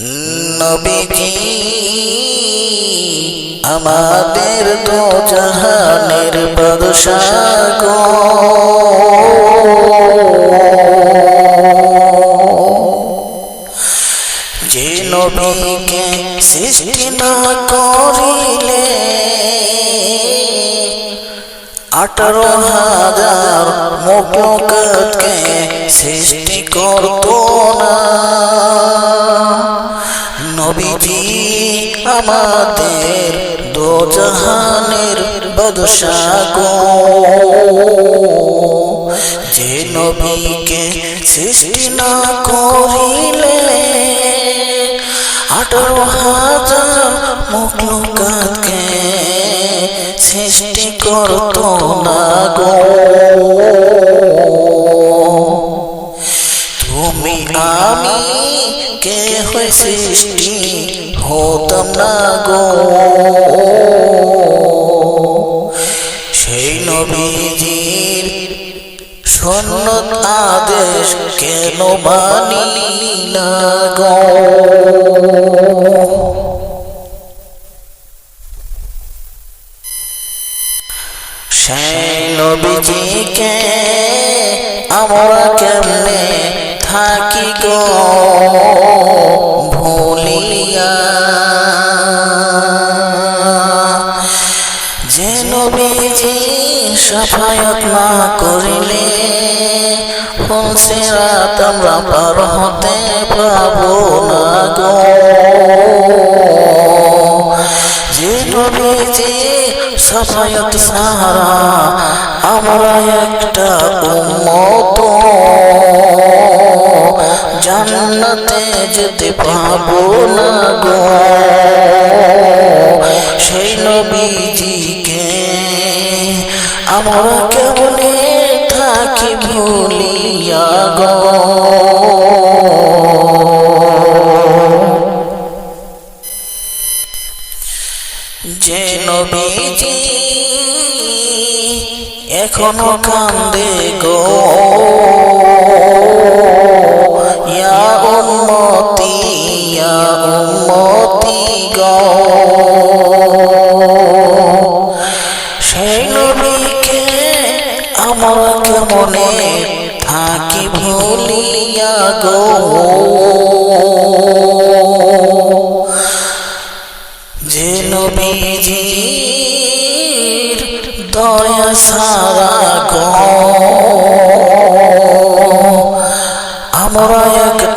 নবীজি, আমাদের দো জাহানের বাদশাহ গো। যে নবীকে সৃষ্টি না করিলে আঠারো হাজার মুখকে সৃষ্টি করত না। আমাদের দো জাহানের বাদশাহ গো যে নবীকে সৃষ্টি না করিলে আঠারো হাজার মুখকে সৃষ্টি করত না গো। তুমি আমি কে হয়ে সৃষ্টি হতাম না গো। সেই নবীজির সন্ন্যত আদেশ কেন মানি গো? সেই নবীজিকে আমরা কেমনে থাকি গো, ভুলিয়া। যে নবীজি সাফায়াত না করিলে হংসেরাত আমরা পার হতে না গো। যে নবীজি সাফায়াত সাহারা আমরা একটা উম্মত। জান্নাতে যেতে পাবো না গো, সেই নবীজিকে আমরা কেমনে থাকি ভুলিয়া গো? যে নবীজি এখনও কান্দে গো। উম্মতি ইয়া উম্মতি গো। সেই নবীকে আমরা কেমনে থাকি ভুলিয়া গো যে নবীজির দয়া সারা গো। আমরা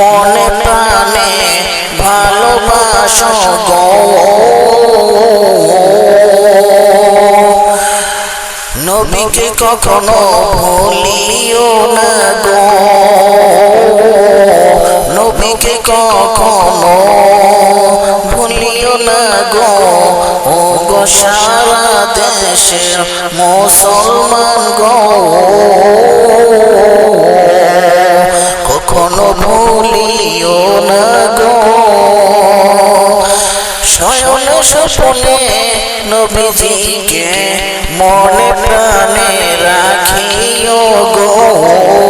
মনে প্রাণে ভালোবাস নবীকে কখনো ভুলিও না গো। নবীকে কখনো ভুলিও না গো। ও গো সারা দেশের মুসলমান গো। নবীজিকে মনে প্রাণে রাখিও গো।